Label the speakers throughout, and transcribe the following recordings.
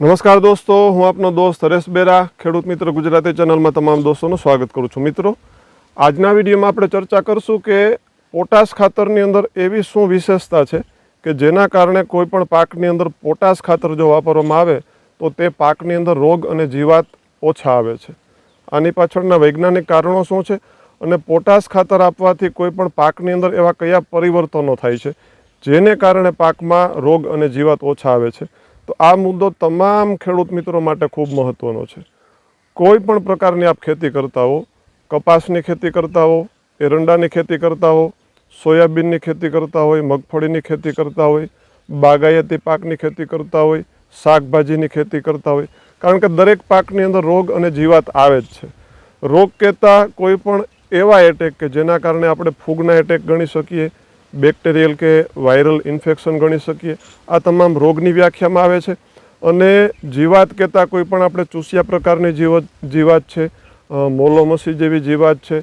Speaker 1: નમસ્કાર દોસ્તો, હું આપનો દોસ્ત હરેશ બેરા, ખેડૂત મિત્ર ગુજરાતી ચેનલમાં તમામ દોસ્તોનું સ્વાગત કરું છું. મિત્રો, આજના વિડીયોમાં આપણે ચર્ચા કરશું કે પોટાશ ખાતરની અંદર એવી શું વિશેષતા છે કે જેના કારણે કોઈપણ પાકની અંદર પોટાશ ખાતર જો વાપરવામાં આવે, તો તે પાકની અંદર રોગ અને જીવાત ઓછા આવે છે. આની પાછળના વૈજ્ઞાનિક કારણો શું છે અને પોટાશ ખાતર આપવાથી કોઈપણ પાકની અંદર એવા કયા પરિવર્તનો થાય છે, જેને કારણે પાકમાં રોગ અને જીવાત ઓછા આવે છે? તો આ મુદ્દો તમામ ખેડૂત મિત્રો માટે ખૂબ મહત્ત્વનો છે. કોઈ પણ પ્રકારની આપ ખેતી કરતા હો, કપાસની ખેતી કરતા હો, એરંડાની ખેતી કરતા હો, સોયાબીનની ખેતી કરતા હોય, મગફળીની ખેતી કરતા હોય, બાગાયતી પાકની ખેતી કરતા હોય, શાકભાજીની ખેતી કરતા હોય, કારણ કે દરેક પાકની અંદર રોગ અને જીવાત આવે જ છે. રોગ કહેતા કોઈ પણ એવા એટેક કે જેના કારણે આપણે ફૂગના એટેક ગણી શકીએ બેક્ટેરિયલ કે વાયરલ ઇન્ફેક્શન ગણી શકીએ. આ તમામ રોગની વ્યાખ્યામાં આવે છે. અને જીવાત કહેતા કોઈ પણ આપણે ચૂસિયા પ્રકારની જીવત જીવાત છે મોલોમસી જેવી જીવાત છે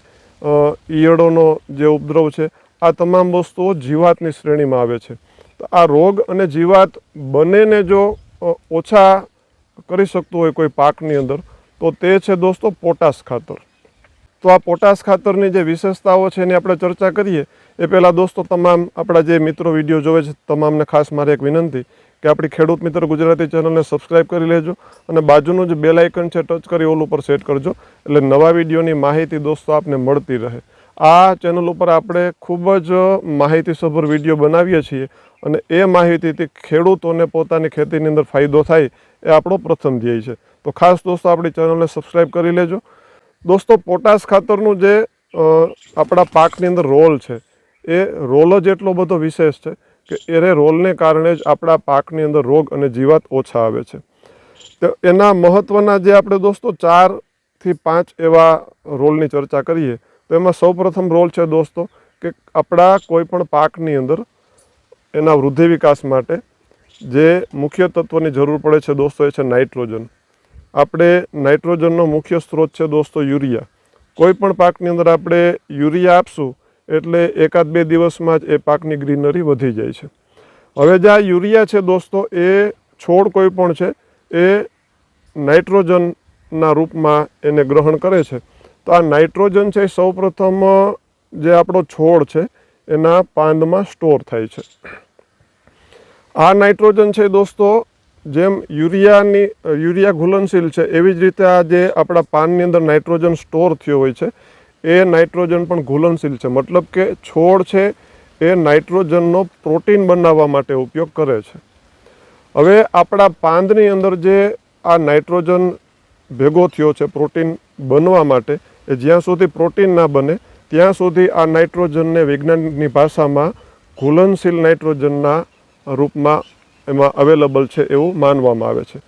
Speaker 1: ઈયળોનો જે ઉપદ્રવ છે, આ તમામ વસ્તુઓ જીવાતની શ્રેણીમાં આવે છે. તો આ રોગ અને જીવાત બંનેને જો ઓછા કરી શકતું હોય કોઈ પાકની અંદર, તો તે છે દોસ્તો પોટાશ ખાતર. તો આ પોટાશ ખાતરની જે વિશેષતાઓ છે એની આપણે ચર્ચા કરીએ, એ પહેલાં દોસ્તો તમામ આપણા જે મિત્રો વીડિયો જોવે છે, તમામને ખાસ મારે એક વિનંતી કે આપણી ખેડૂત મિત્ર ગુજરાતી ચેનલને સબસ્ક્રાઇબ કરી લેજો અને બાજુનું જે બેલ આઇકન છે ટચ કરી ઓલ ઉપર સેટ કરજો, એટલે નવા વિડીયોની માહિતી દોસ્તો આપને મળતી રહે. આ ચેનલ ઉપર આપણે ખૂબ જ માહિતીસભર વીડિયો બનાવીએ છીએ અને એ માહિતીથી ખેડૂતોને પોતાની ખેતીની અંદર ફાયદો થાય એ આપણો પ્રથમ ધ્યેય છે. તો ખાસ દોસ્તો આપણી ચેનલને સબસ્ક્રાઇબ કરી લેજો દોસ્તો, પોટાશ ખાતરનું જે આપણા પાકની અંદર રોલ છે, એ રોલ જ એટલો બધો વિશેષ છે કે એને રોલને કારણે જ આપણા પાકની અંદર રોગ અને જીવાત ઓછા આવે છે. તો એના મહત્ત્વના જે આપણે દોસ્તો ચારથી પાંચ એવા રોલની ચર્ચા કરીએ, તો એમાં સૌપ્રથમ રોલ છે દોસ્તો કે આપણા કોઈપણ પાકની અંદર એના વૃદ્ધિ વિકાસ માટે જે મુખ્ય તત્વની જરૂર પડે છે દોસ્તો એ છે નાઇટ્રોજન. આપણે નાઇટ્રોજનનો મુખ્ય સ્ત્રોત છે દોસ્તો યુરિયા. કોઈ પણ પાકની અંદર આપણે યુરિયા આપશું એટલે એકાદ બે દિવસમાં જ એ પાકની ગ્રીનરી વધી જાય છે. હવે જે આ યુરિયા છે દોસ્તો એ છોડ કોઈ પણ છે એ નાઇટ્રોજનના રૂપમાં એને ગ્રહણ કરે છે. તો આ નાઇટ્રોજન છે સૌપ્રથમ જે આપણો છોડ છે એના પાંદમાં સ્ટોર થાય છે. આ નાઇટ્રોજન છે દોસ્તો જેમ યુરિયાની યુરિયા ઘુલનશીલ છે, એવી જ રીતે આ જે આપણા પાનની અંદર નાઇટ્રોજન સ્ટોર થયો હોય છે, એ નાઇટ્રોજન પણ ઘુલનશીલ છે. મતલબ કે છોડ છે, એ નાઇટ્રોજનનો પ્રોટીન બનાવવા માટે ઉપયોગ કરે છે. હવે આપણા પાંદની અંદર જે આ નાઇટ્રોજન ભેગો થયો છે, પ્રોટીન બનવા માટે, એ જ્યાં સુધી પ્રોટીન ના બને, ત્યાં સુધી આ નાઇટ્રોજનને વૈજ્ઞાનિકની ભાષામાં ઘુલનશીલ નાઇટ્રોજનના રૂપમાં એમાં અવેલેબલ છે એવું માનવામાં આવે છે.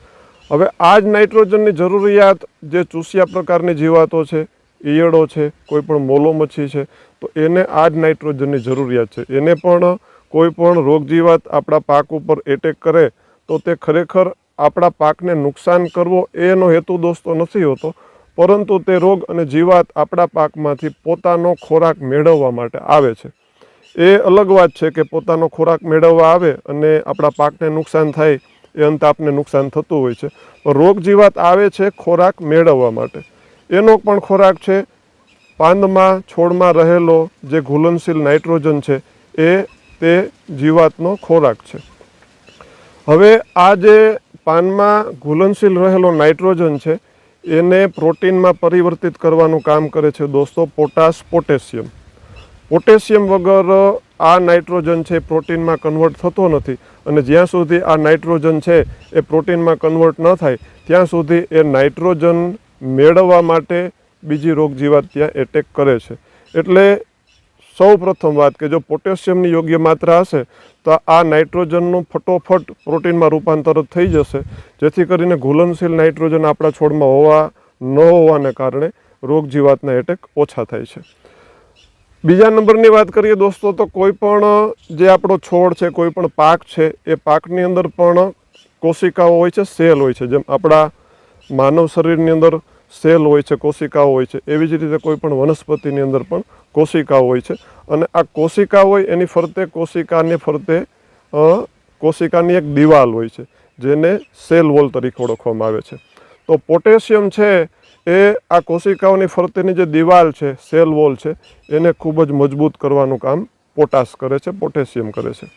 Speaker 1: હવે આ જ નાઇટ્રોજનની જરૂરિયાત જે ચૂસિયા પ્રકારની જીવાતો છે, ઈયળો છે કોઈ પણ મોલો મચ્છી છે, તો એને આ જ નાઇટ્રોજનની જરૂરિયાત છે. એને પણ કોઈ પણ રોગ જીવાત આપણા પાક ઉપર એટેક કરે તો તે ખરેખર આપણા પાકને નુકસાન કરવો એનો હેતુ દોસ્તો નથી હોતો, પરંતુ તે રોગ અને જીવાત આપણા પાકમાંથી પોતાનો ખોરાક મેળવવા માટે આવે છે. એ અલગ વાત છે કે પોતાનો ખોરાક મેળવવા આવે અને આપણા પાકને નુકસાન થાય, એ અંતે આપને નુકસાન થતું હોય છે. રોગ જીવાત આવે છે ખોરાક મેળવવા માટે. એનો પણ ખોરાક છે, પાંદમાં, છોડમાં રહેલો જે ઘુલનશીલ નાઇટ્રોજન છે, એ તે જીવાતનો ખોરાક છે. હવે આ જે પાનમાં ઘુલનશીલ રહેલો નાઇટ્રોજન છે, એને પ્રોટીનમાં પરિવર્તિત કરવાનું કામ કરે છે દોસ્તો પોટાશ પોટેશિયમ. પોટેશિયમ વગર આ નાઇટ્રોજન છે પ્રોટીનમાં કન્વર્ટ થતો નથી. અને જ્યાં સુધી આ નાઇટ્રોજન છે એ પ્રોટીનમાં કન્વર્ટ ન થાય, ત્યાં સુધી એ નાઇટ્રોજન મેળવવા માટે બીજી રોગજીવાત ત્યાં એટેક કરે છે. એટલે સૌ પ્રથમ વાત કે જો પોટેશિયમની યોગ્ય માત્રા હશે, તો આ નાઇટ્રોજનનું ફટોફટ પ્રોટીનમાં રૂપાંતર થઈ જશે, જેથી કરીને ઘુલનશીલ નાઇટ્રોજન આપણા છોડમાં હોવા ન હોવાને કારણે રોગજીવાતના એટેક ઓછા થાય છે. બીજા નંબરની વાત કરીએ દોસ્તો, તો કોઈ પણ જે આપણો છોડ છે, કોઈ પણ પાક છે, એ પાકની અંદર પણ કોશિકાઓ હોય છે, સેલ હોય છે. જેમ આપણા માનવ શરીરની અંદર સેલ હોય છે, કોશિકાઓ હોય છે, એવી જ રીતે કોઈ પણ વનસ્પતિની અંદર પણ કોશિકાઓ હોય છે. અને આ કોશિકા હોય, એની ફરતે કોશિકાની ફરતે કોશિકાની એક દિવાલ હોય છે, જેને સેલ વોલ તરીકે ઓળખવામાં આવે છે. તો પોટેશિયમ છે એ આ કોશિકાઓની ફરતેની જે દિવાલ છે, સેલ વોલ છે, એને ખૂબ જ મજબૂત કરવાનું કામ પોટાશ કરે છે, પોટેશિયમ કરે છે.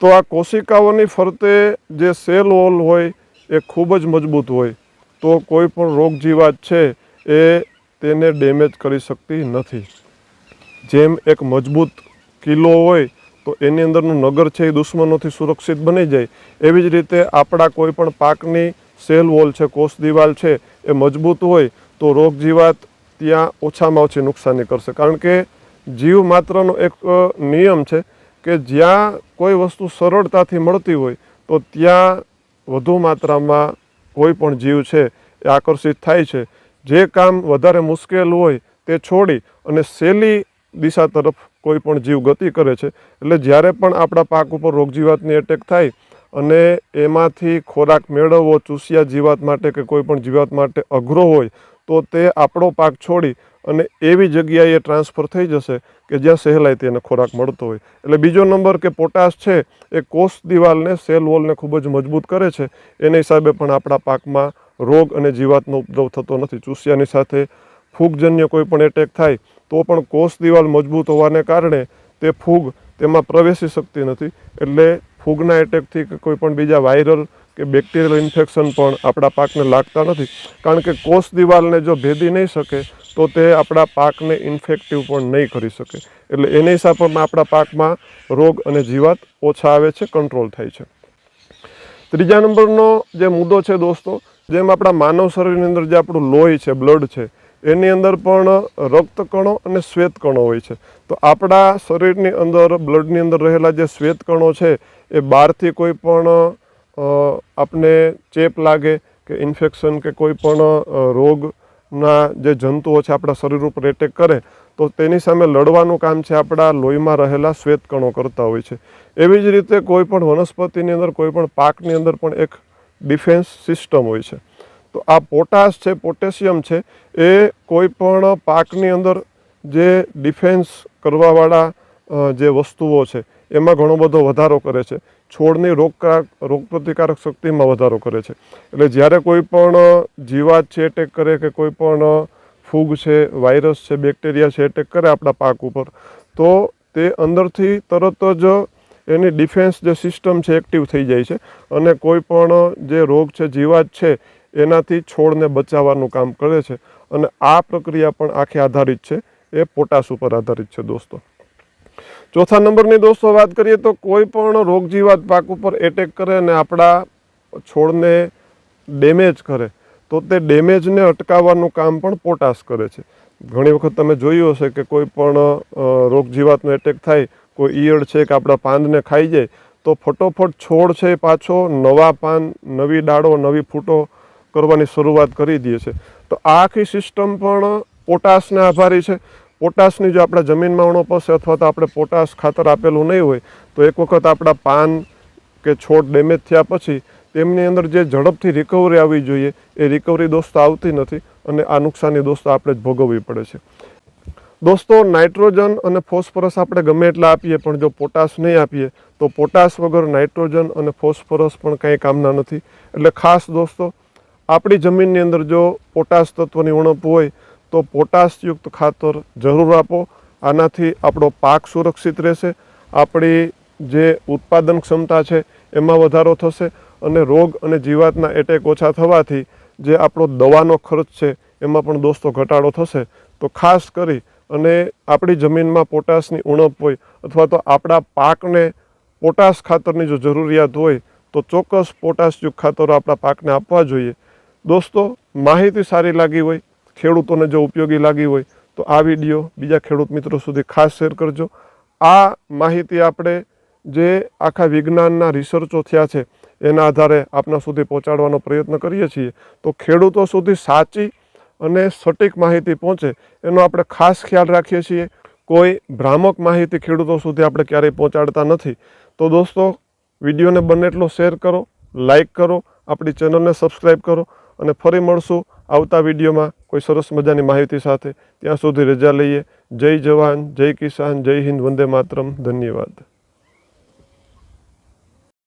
Speaker 1: તો આ કોશિકાઓની ફરતે જે સેલ વોલ હોય એ ખૂબ જ મજબૂત હોય, તો કોઈ પણ રોગ જીવાત છે એ તેને ડેમેજ કરી શકતી નથી. જેમ એક મજબૂત કિલ્લો હોય, તો એની અંદરનું નગર છે એ દુશ્મનોથી સુરક્ષિત બની જાય. એવી જ રીતે આપણા કોઈ પણ પાકની સેલ વોલ છે, કોષ દિવાલ છે, એ મજબૂત હોય તો રોગ જીવાત ત્યાં ઓછામાં ઓછી નુકસાની કરશે. કારણ કે જીવ માત્રનો એક નિયમ છે કે જ્યાં કોઈ વસ્તુ સરળતાથી મળતી હોય તો ત્યાં વધુ માત્રામાં કોઈ પણ જીવ છે એ આકર્ષિત થાય છે. જે કામ વધારે મુશ્કેલ હોય તે છોડી અને સહેલી દિશા તરફ કોઈ પણ જીવ ગતિ કરે છે. એટલે જ્યારે પણ આપણા પાક ઉપર રોગજીવાતની એટેક થાય અને એમાંથી ખોરાક મેળવવો ચૂસિયા જીવાત માટે કે કોઈ પણ જીવાત માટે અઘરો હોય, તો તે આપણો પાક છોડી અને એવી જગ્યાએ ટ્રાન્સફર થઈ જશે કે જ્યાં સહેલાઈથી એને ખોરાક મળતો હોય. એટલે બીજો નંબર કે પોટાશ છે, એ કોષ દિવાલને, સેલ વોલને ખૂબ જ મજબૂત કરે છે. એને હિસાબે પણ આપણા પાકમાં રોગ અને જીવાતનો ઉપદ્રવ થતો નથી. ચૂસિયાની સાથે ફૂગજન્ય કોઈ પણ એટેક થાય, તો પણ કોષ દિવાલ મજબૂત હોવાને કારણે તે ફૂગ તેમાં પ્રવેશી શકતી નથી. એટલે ફૂગના એટેકથી કે કોઈ પણ બીજા વાયરલ કે બેક્ટેરિયલ ઇન્ફેક્શન પણ આપણા પાકને લાગતા નથી. કારણ કે કોષ દિવાલને જો ભેદી નહીં શકે, તો તે આપણા પાકને ઇન્ફેક્ટિવ પણ નહીં કરી શકે. એટલે એની હિસાબમાં આપણા પાકમાં રોગ અને જીવાત ઓછા આવે છે, કંટ્રોલ થાય છે. ત્રીજા નંબરનો જે મુદ્દો છે દોસ્તો, જેમ આપણા માનવ શરીરની અંદર જે આપણું લોહી છે, બ્લડ છે એની અંદર પણ રક્તકણો અને શ્વેતકણો હોય છે. તો આપણા શરીરની અંદર, બ્લડની અંદર રહેલા જે શ્વેતકણો છે, એ બહારથી કોઈ પણ આપને ચેપ લાગે કે ઇન્ફેક્શન કે કોઈ પણ રોગના જે જંતુઓ છે આપણા શરીર ઉપર એટેક કરે, તો તેની સામે લડવાનું કામ છે આપણા લોહીમાં રહેલા શ્વેતકણો કરતા હોય છે. એવી જ રીતે કોઈ પણ વનસ્પતિની અંદર, કોઈ પણ પાકની અંદર પણ એક ડિફેન્સ સિસ્ટમ હોય છે. તો આ પોટાશ છે, પોટેશિયમ છે, એ કોઈ પણ પાકની અંદર જે ડિફેન્સ કરવાવાળા જે વસ્તુઓ છે, એમાં ઘણો બધો વધારો કરે છે. છોડની રોગકારક, રોગપ્રતિકારક શક્તિમાં વધારો કરે છે. એટલે જ્યારે કોઈ પણ જીવાત છે, એટેક કરે કે કોઈ પણ ફૂગ છે, વાયરસ છે, બેક્ટેરિયા છે, એટેક કરે આપણા પાક ઉપર, તો તે અંદરથી તરત જ એની ડિફેન્સ જે સિસ્ટમ છે, એક્ટિવ થઈ જાય છે. અને કોઈ પણ જે રોગ છે, જીવાત છે એનાથી છોડને બચાવવાનું કામ કરે છે અને આ પ્રક્રિયા પણ આખી આધારિત છે. એ પોટાશ ઉપર આધારિત છે દોસ્તો. ચોથા નંબરની દોસ્તો વાત કરીએ તો કોઈ પણ રોગજીવાત પાક ઉપર એટેક કરે અને આપણા છોડને ડેમેજ કરે, તો તે ડેમેજને અટકાવવાનું કામ પણ પોટાશ કરે છે. ઘણી વખત તમે જોયું હશે કે કોઈ પણ રોગજીવાતનો એટેક થાય, કોઈ ઈયળ છે કે આપણા પાંદને ખાઈ જાય, તો ફટોફટ છોડ છે પાછો નવા પાન, નવી ડાળો, નવી ફૂટો કરવાની શરૂઆત કરી દે છે તો આ આખી સિસ્ટમ પણ પોટાશને આભારી છે. પોટાશની જો આપણા જમીનમાં ઉણપ હશે અથવા તો આપણે પોટાશ ખાતર આપેલું નહીં હોય, તો એક વખત આપણા પાન કે છોડ ડેમેજ થયા પછી તેમની અંદર જે ઝડપથી રિકવરી આવવી જોઈએ, એ રિકવરી દોસ્તો આવતી નથી અને આ નુકસાની દોસ્તો આપણે જ ભોગવવી પડે છે. દોસ્તો નાઇટ્રોજન અને ફોસ્ફરસ આપણે ગમે એટલા આપીએ, પણ જો પોટાશ નહીં આપીએ, તો પોટાશ વગર નાઇટ્રોજન અને ફોસ્ફરસ પણ કંઈ કામના નથી. એટલે ખાસ દોસ્તો આપણી જમીનની અંદર જો પોટાશ તત્વની ઉણપ હોય, તો પોટાશયુક્ત ખાતર જરૂર આપો. આનાથી આપણો પાક સુરક્ષિત રહેશે. આપણી જે ઉત્પાદન ક્ષમતા છે, એમાં વધારો થશે અને રોગ અને જીવાતના એટેક ઓછા થવાથી જે આપણો દવાનો ખર્ચ છે, એમાં પણ દોસ્તો ઘટાડો થશે. તો ખાસ કરી અને આપણી જમીનમાં પોટાશની ઉણપ હોય અથવા તો આપણા પાકને પોટાશ ખાતરની જો જરૂરિયાત હોય, તો ચોક્કસ પોટાશયુક્ત ખાતરો આપણા પાકને આપવા જોઈએ. દોસ્તો, માહિતી સારી લાગી હોય, ખેડૂતોને જો ઉપયોગી લાગી હોય, તો આ વીડિયો બીજા ખેડૂત મિત્રો સુધી ખાસ શેર કરજો. આ માહિતી આપણે જે આખા વિજ્ઞાનના રિસર્ચો થયા છે, એના આધારે આપના સુધી પહોંચાડવાનો પ્રયત્ન કરીએ છીએ. તો ખેડૂતો સુધી સાચી અને સટીક માહિતી પહોંચે, એનો આપણે ખાસ ખ્યાલ રાખીએ છીએ. કોઈ ભ્રામક માહિતી ખેડૂતો સુધી આપણે ક્યારેય પહોંચાડતા નથી. તો દોસ્તો, વિડીયોને બને એટલો શેર કરો, લાઈક કરો, આપણી ચેનલને સબસ્ક્રાઈબ કરો. અને ફરી મળશું આવતા વિડીયોમાં. કોઈ સરસ મજાની માહિતી સાથે ત્યાં સુધી રજા લઈએ. જય જવાન, જય કિસાન, જય હિન્દ, વંદે માતરમ. ધન્યવાદ.